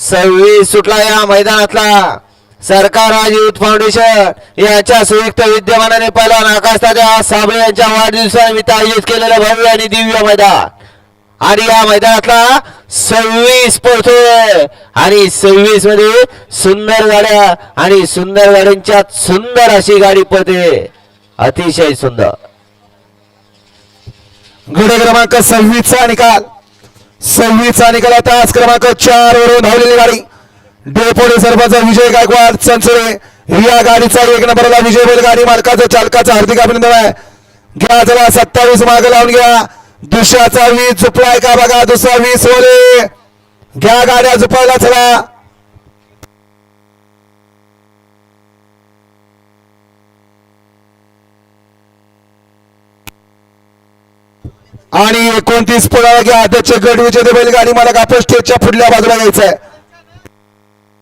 सव्वीस सुटला या मैदानातला. सरकार आज युथ फाउंडेशन यांच्या संयुक्त विद्यमानाने पहिला आकाश तात्या साबळे यांच्या वाढदिवसानिमित्त आयोजित केलेलं भव्य आणि दिव्य मैदान. आणि या मैदानातला सव्वीस पळतोय आणि सव्वीसमध्ये सुंदर गाड्या आणि सुंदर गाड्यांच्या सुंदर अशी गाडी पळते अतिशय सुंदर. गड क्रमांक सव्वीसचा निकाल. सव्वीसचा निकाल आता क्रमांक चार वरून धावलेली गाडी. डेपोडे सरपंच विजय गायकवाड चंचुरे या गाडीचा एक नंबरला विजय बैल गाडी मालकाचं चालकाचं हार्दिक अभिनंदन आहे. घ्या चला सत्तावीस मार्ग लावून घ्या. दुसऱ्याचा वीस झुपलाय का बघा दुसरा वीस ओले घ्या गाड्या झुपायला चला. आणि एकोणतीस पुढाला घ्या. अध्यक्ष गड विजेते बैलगाडी मला कापूस स्टेजच्या पुढल्या बाजूला घ्यायचंय.